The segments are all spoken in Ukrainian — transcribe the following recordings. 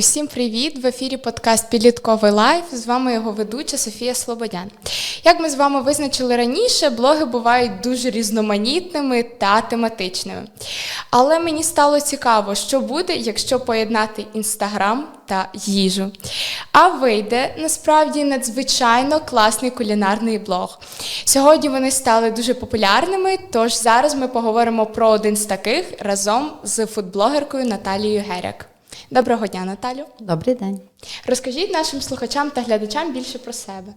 Усім привіт! В ефірі подкаст Підлітковий лайф. З вами його ведуча Софія Слободян. Як ми з вами визначили раніше, блоги бувають дуже різноманітними та тематичними. Але мені стало цікаво, що буде, якщо поєднати інстаграм та їжу. А вийде насправді надзвичайно класний кулінарний блог. Сьогодні вони стали дуже популярними, тож зараз ми поговоримо про один з таких разом з фудблогеркою Наталією Геряк. Доброго дня, Наталю. Добрий день. Розкажіть нашим слухачам та глядачам більше про себе.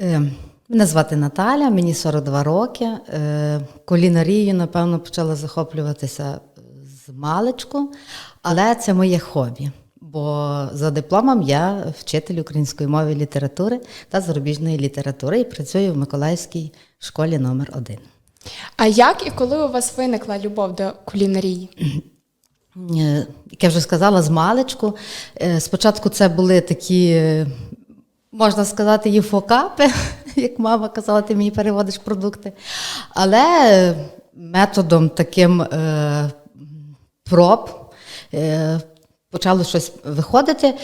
Е, Мене звати Наталя, мені 42 роки. Е, Кулінарією, напевно, почала захоплюватися з маличку, але це моє хобі. Бо за дипломом я вчитель української мови і літератури та зарубіжної літератури і працюю в Миколаївській школі номер 1 А як і коли у вас виникла любов до кулінарії? Е, Як я вже сказала, з маличку. Е, Спочатку це були такі, е, можна сказати, єфокапи, як мама казала, ти мені переводиш продукти. Але методом таким проб почало щось виходити.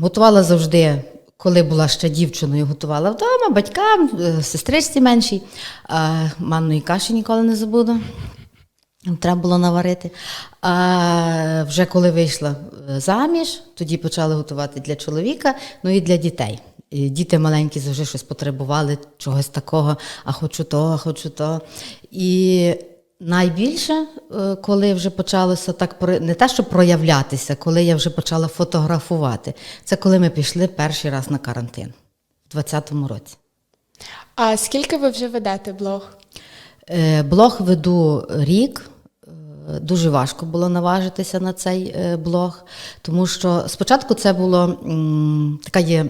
Готувала завжди. Коли була ще дівчиною, готувала вдома, батькам, сестричці меншій, манної каші ніколи не забуду. Треба було наварити. А вже коли вийшла е, заміж, тоді почали готувати для чоловіка, ну і для дітей. І діти маленькі завжди щось потребували, чогось такого, а хочу то, а хочу то. І найбільше, е, коли вже почалося так не те, що проявлятися, коли я вже почала фотографувати, це коли ми пішли перший раз на карантин в 2020 році. А скільки ви вже ведете блог? Е, Блог веду рік. Дуже важко було наважитися на цей е, блог, тому що спочатку це було м, така є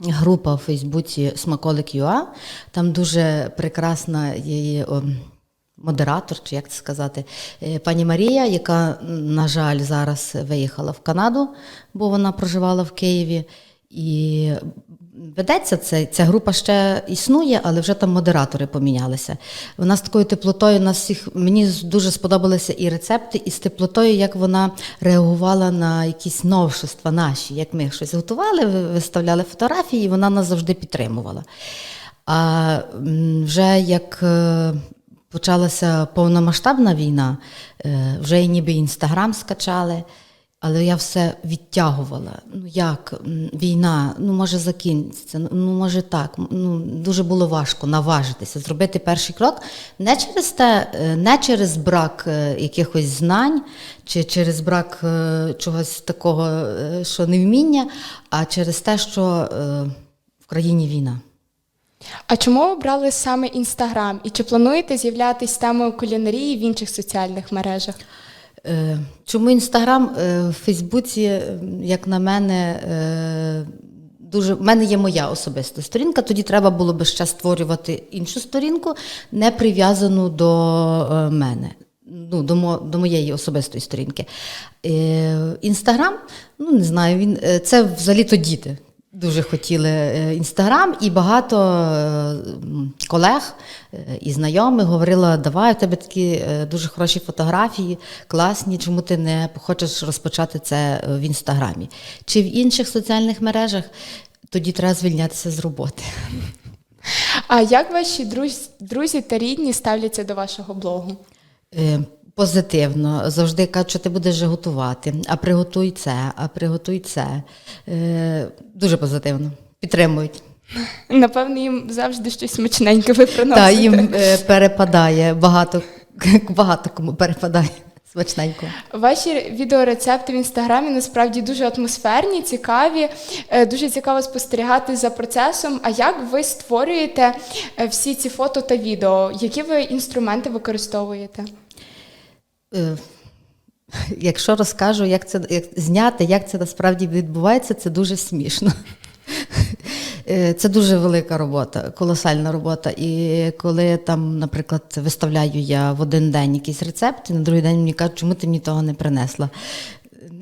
група в Фейсбуці Смаколик.ua, Там дуже прекрасна о, модератор, чи як це сказати, е, пані Марія, яка, на жаль, зараз виїхала в Канаду, бо вона проживала в Києві. І ведеться це, ця група ще існує, але вже там модератори помінялися. Вона з такою теплотою нас всіх мені дуже сподобалися і рецепти, і з теплотою, як вона реагувала на якісь новшества наші. Як ми щось готували, виставляли фотографії, і вона нас завжди підтримувала. А вже як е, почалася повномасштабна війна, е, вже ніби інстаграм скачали. Але я все відтягувала. Ну як війна, ну може закінчиться, ну, ну може так. Ну дуже було важко наважитися, зробити перший крок не через те, е, не через брак е, якихось знань чи через брак е, чогось такого, що невміння, а через те, що в країні війна. А чому обрали саме інстаграм? І чи плануєте з'являтися темою кулінарії в інших соціальних мережах? Е, Чому інстаграм Е, в Фейсбуці, е, як на мене, дуже в мене є моя особиста сторінка. Тоді треба було би ще створювати іншу сторінку, не прив'язану до мене. Ну, до, мо, до моєї особистої сторінки. Інстаграм, ну не знаю, він це взагалі-то діти. Дуже хотіли е, інстаграм, і багато е, колег е, і знайомих говорила: давай у тебе такі е, дуже хороші фотографії, класні. Чому ти не хочеш розпочати це е, в інстаграмі? Чи в інших соціальних мережах? Тоді треба звільнятися з роботи. А як ваші друзі та рідні ставляться до вашого блогу? Позитивно, завжди кажуть, що ти будеш же готувати, а приготуй це, а приготуй це. Е, Дуже позитивно. Підтримують. Напевно, їм завжди щось смачненьке ви приносите. їм е, перепадає багато, багато кому перепадає смачненько. Ваші відеорецепти в інстаграмі насправді дуже атмосферні, цікаві. Е, Дуже цікаво спостерігати за процесом. А як ви створюєте е, всі ці фото та відео? Які ви інструменти використовуєте? Е, Якщо розкажу, як це як зняти, як це насправді відбувається, це дуже смішно. Е, Це дуже велика робота, колосальна робота. І коли там, наприклад, виставляю я в один день якийсь рецепт, і на другий день мені кажуть, чому ти мені того не принесла.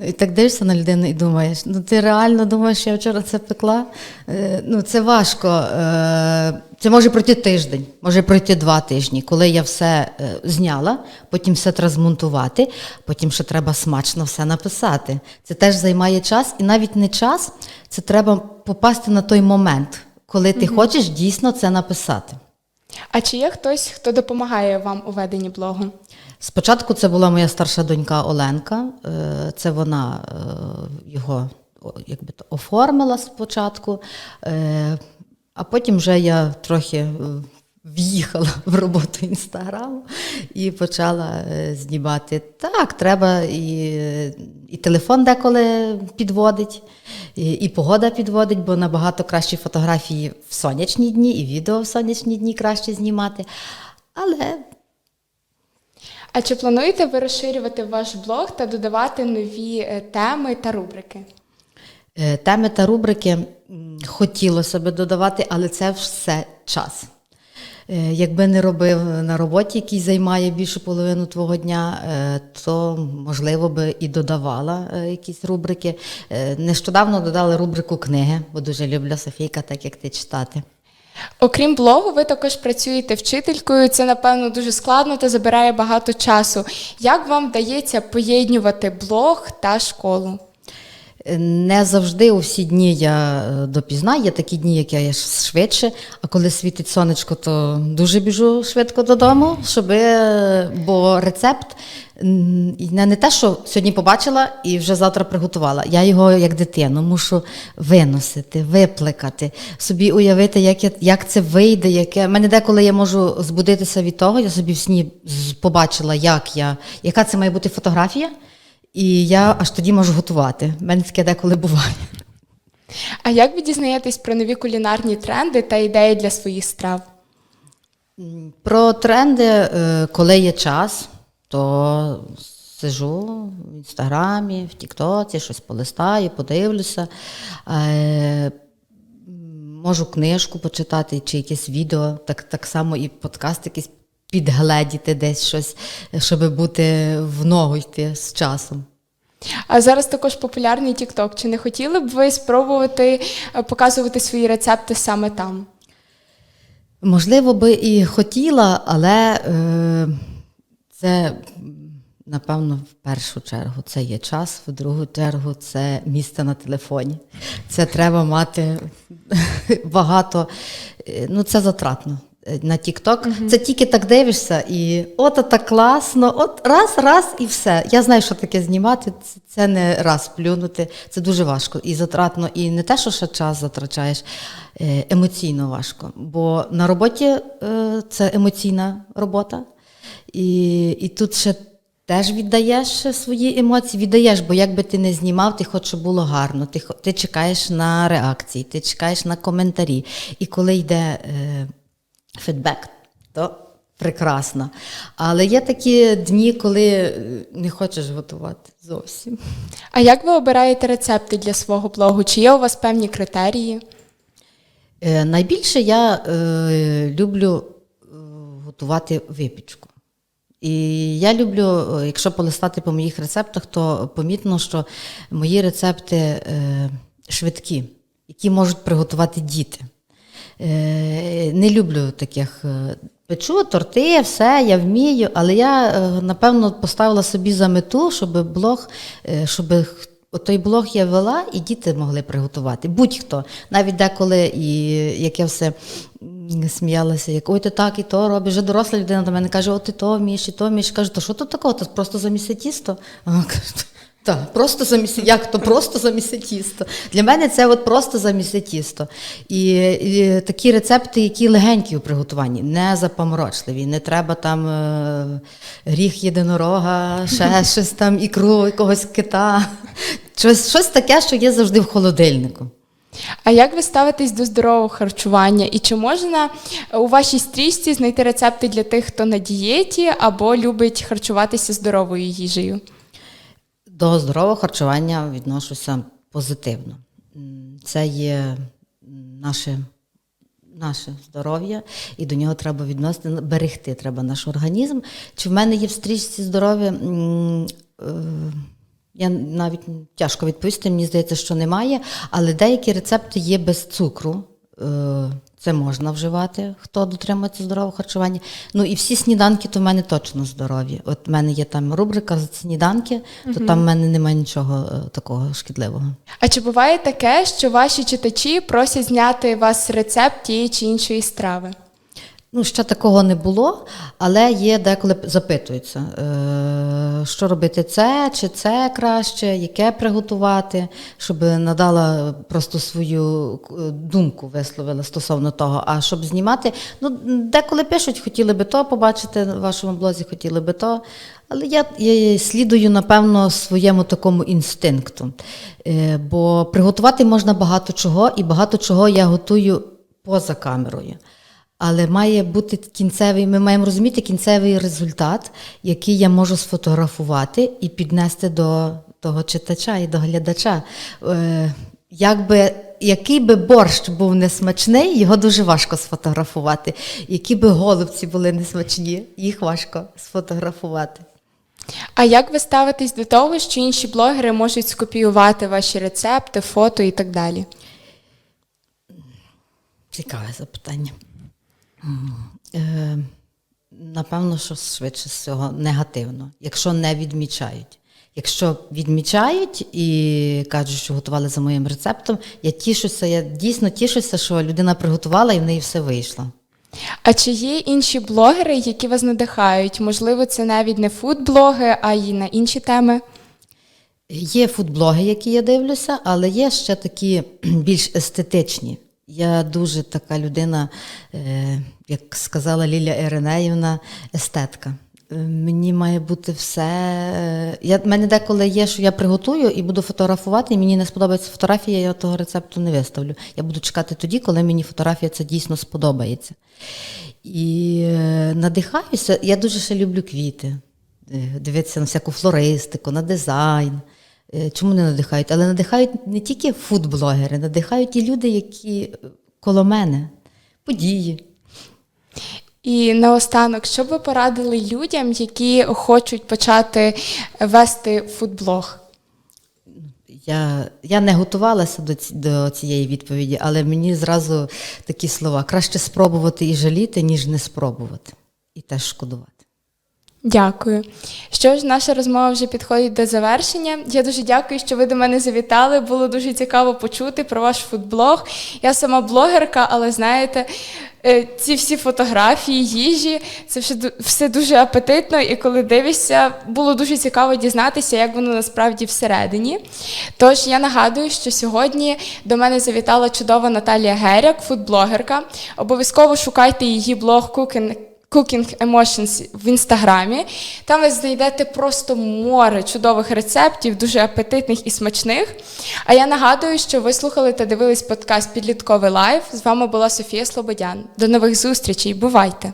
І так дивишся на людину і думаєш, ну ти реально думаєш, що я вчора це пекла? Е, ну це важко. Е, це може пройти тиждень, може пройти два тижні, коли я все е, зняла, потім все треба змонтувати, потім ще треба смачно все написати. Це теж займає час, і навіть не час, це треба попасти на той момент, коли ти хочеш дійсно це написати. А чи є хтось, хто допомагає вам у веденні блогу? Спочатку це була моя старша донька Оленка. Е, Це вона е, його якби то оформила спочатку, Е, а потім вже я трохи в'їхала в роботу інстаграму і почала знімати. Так, треба і, і телефон деколи підводить, і, і погода підводить, бо набагато кращі фотографії в сонячні дні, і відео в сонячні дні краще знімати. Але А чи плануєте ви розширювати ваш блог та додавати нові е, теми та рубрики? Е, Теми та рубрики хотілося би додавати, але це все час. Е, Якби не робив на роботі, який займає більшу половину твого дня, то можливо би і додавала якісь рубрики. Нещодавно додала рубрику книги, бо дуже люблю Софійка, так як ти читати. Окрім блогу, ви також працюєте вчителькою. Це, напевно, дуже складно та забирає багато часу. Як вам вдається поєднувати блог та школу? Не завжди у всі дні я е, допізна. Є такі дні, як я швидше, а коли світить сонечко, то дуже біжу швидко додому, щоб, бо рецепт не, те, що сьогодні побачила і вже завтра приготувала. Я його як дитину мушу виносити, виплекати, собі уявити, як, я, як це вийде. Яке... Мене деколи я можу збудитися від того, я собі в сні побачила, як я, яка це має бути фотографія. І я аж тоді можу готувати. У мене таке деколи буває. А як ви дізнаєтесь про нові кулінарні тренди та ідеї для своїх страв? Про тренди, е, коли є час, то сижу в інстаграмі, в Тіктоці, щось полистаю, подивлюся. Е, Можу книжку почитати чи якесь відео, так, так само і подкаст якийсь підгледіти десь щось, щоб бути в ногу йти з часом. А зараз також популярний TikTok. Чи не хотіли б ви спробувати е, показувати свої рецепти саме там? Можливо, би і хотіла, але е, це, напевно, в першу чергу це є час, в другу чергу це місце на телефоні. Це треба мати багато, е, ну це затратно. Е, На TikTok. Це тільки так дивишся, і от так класно, от раз, раз і все. Я знаю, що таке знімати. Це, це не раз плюнути. Це дуже важко і затратно. І не те, що ще час затрачаєш, е, емоційно важко. Бо на роботі е, це емоційна робота. І, і тут ще теж віддаєш свої емоції, віддаєш, бо як би ти не знімав, ти хочеш, щоб було гарно. Ти, ти чекаєш на реакції, ти чекаєш на коментарі. І коли йде е, фідбек, то прекрасно. Але є такі дні, коли е, не хочеш готувати зовсім. А як ви обираєте рецепти для свого блогу? Чи є у вас певні критерії? Е, найбільше я е, люблю е, готувати випічку. І я люблю, е, якщо полистати по моїх рецептах, то помітно, що мої рецепти е, швидкі, які можуть приготувати діти. Е, не люблю таких. е, Печу, торти, все, я вмію, але я, е, напевно, поставила собі за мету, щоб блог, щоб той блог я вела, і діти могли приготувати. Будь-хто. Навіть деколи, і як я все сміялася, як ой, ти так і то робиш. Вже доросла людина до мене каже, о, ти то вмієш, і то вмієш. Кажу, то що тут такого? То просто заміси тісто. А каже, так, просто заміси, як то просто заміси тісто. Для мене це от просто заміси тісто. І, і такі рецепти, які легенькі у приготуванні, не запоморочливі. Не треба там е, гріх єдинорога, ще щось там, ікру якогось кита. Щось, щось таке, що є завжди в холодильнику. А як ви ставитесь до здорового харчування? І чи можна у вашій стрічці знайти рецепти для тих, хто на дієті або любить харчуватися здоровою їжею? До здорового харчування відношуся позитивно. Це є наше, наше здоров'я, і до нього треба відносити, берегти треба наш організм. Чи в мене є в стрічці здоров'я? Е, Я навіть тяжко відповісти, мені здається, що немає, але деякі рецепти є без цукру. Е, Це можна вживати, хто дотримується здорового харчування. Ну і всі сніданки то в мене точно здорові. От в мене є там рубрика сніданки, то там в мене немає нічого е, такого шкідливого. А чи буває таке, що ваші читачі просять зняти вас рецепт тієї чи іншої страви? Ну, ще такого не було, але є деколи запитуються, е, що робити це, чи це краще, яке приготувати, щоб надала просто свою е, думку висловила стосовно того. А щоб знімати, ну деколи пишуть, хотіли би то побачити в вашому блозі, хотіли би то. Але я, я слідую, напевно, своєму такому інстинкту. Е, бо приготувати можна багато чого, і багато чого я готую поза камерою. Але має бути кінцевий, ми маємо розуміти кінцевий результат, який я можу сфотографувати і піднести до того читача і до глядача. Е, якби, який би борщ був несмачний, його дуже важко сфотографувати. Які би голубці були несмачні, їх важко сфотографувати. А як ви ставитесь до того, що інші блогери можуть скопіювати ваші рецепти, фото і так далі? Цікаве запитання. Е, напевно, що швидше всього негативно, якщо не відмічають. Якщо відмічають і кажуть, що готували за моїм рецептом, я тішуся, я дійсно тішуся, що людина приготувала і в неї все вийшло. А чи є інші блогери, які вас надихають? Можливо, це навіть не фуд-блоги, а й на інші теми? Є фудблоги, які я дивлюся, але є ще такі більш естетичні. Я дуже така людина, е, як сказала Ліля Іринеївна, естетка. Е, Мені має бути все. е, Я, мене деколи є, що я приготую і буду фотографувати, і мені не сподобається фотографія, я того рецепту не виставлю. Я буду чекати тоді, коли мені фотографія це дійсно сподобається. І надихаюся, я дуже ще люблю квіти, дивитися на всяку флористику, на дизайн. Е, Чому не надихають? Але надихають не тільки фудблогери, надихають і люди, які коло мене, події. І наостанок, що б ви порадили людям, які хочуть почати вести фудблог? Я, я не готувалася до, ці- до цієї відповіді, але мені зразу такі слова: краще спробувати і жаліти, ніж не спробувати. І теж шкодувати. Дякую. Що ж, наша розмова вже підходить до завершення. Я дуже дякую, що ви до мене завітали. Було дуже цікаво почути про ваш фудблог. Я сама блогерка, але знаєте, е, ці всі фотографії, їжі, це все, все дуже апетитно. І коли дивишся, було дуже цікаво дізнатися, як воно насправді всередині. Тож я нагадую, що сьогодні до мене завітала чудова Наталія Геряк, фудблогерка. Обов'язково шукайте її блог Cooking Cooking Emotions в інстаграмі. Там ви знайдете просто море чудових рецептів, дуже апетитних і смачних. А я нагадую, що ви слухали та дивились подкаст Підлітковий лайф. З вами була Софія Слободян. До нових зустрічей. Бувайте!